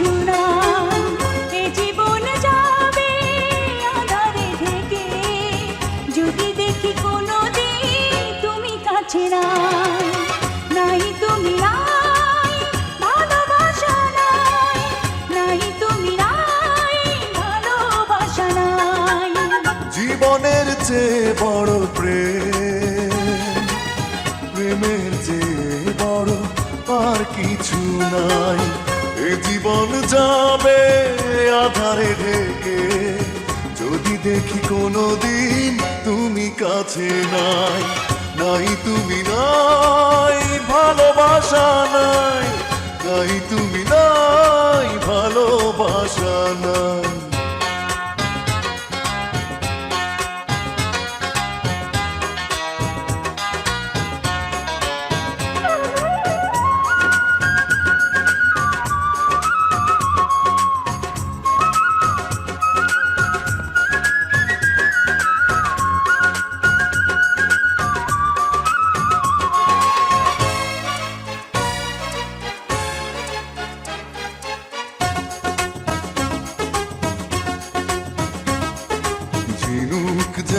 কিছু এ জীবন যাবে আধারে ঢেকে। তুমি কাছে নাই নাই তুমি ভালোবাসা নাই। জীবনের চেয়ে বড় প্রেম, প্রেমের চেয়ে বড় কিছু নাই। জীবন যাবে আধারে ঢেকে। যদি দেখি কোনো দিন তুমি কাছে নাই নাই তুমি নাই, ভালোবাসা নাই নাই তুমি নাই, ভালোবাসা নাই।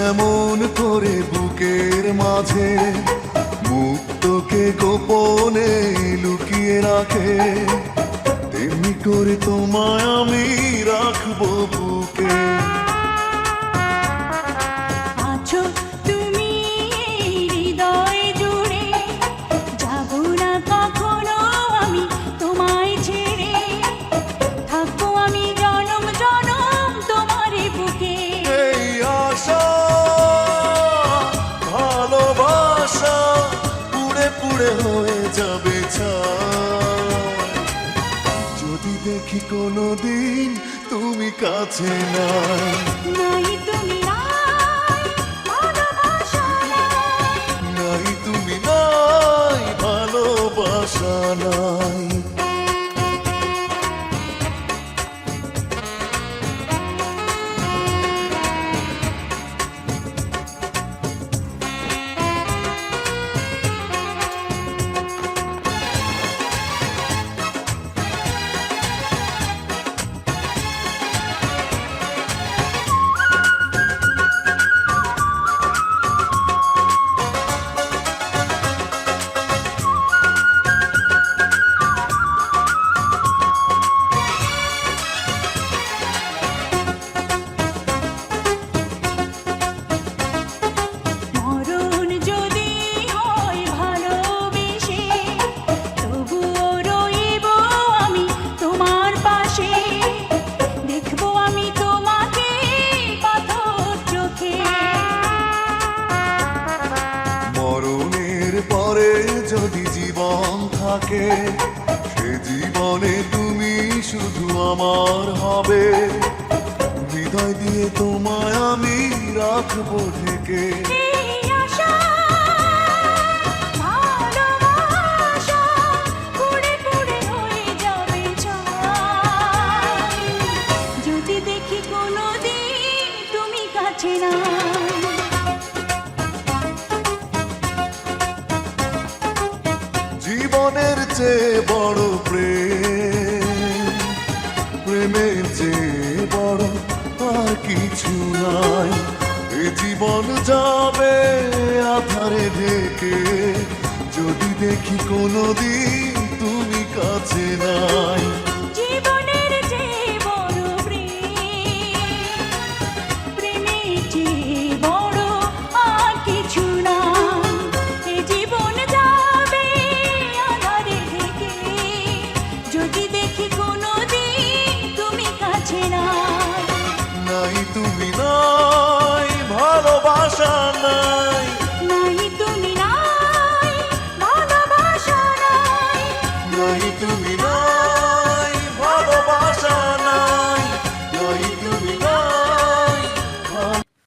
ঝিনুক যেমন করে বুকের মাঝে, মুক্তকে গোপনে লুকিয়ে রাখে, তেমনি করে তোমায় আমি রাখব বুকে। পুড়ে হয়ে যাবে যদি দেখি কোনো দিন তুমি কাছে নাই থাকে সে জীবনে তুমি শুধু আমার হবে। হৃদয় দিয়ে তোমায় আমি রাখব ঢেকে। চেয়ে বড় প্রেম। প্রেমের যে বড় আর কিছু নাই। এ জীবন যাবে আধারে ঢেকে। যদি দেখি কোনো দিন তুমি কাছে নাই নাই তুমি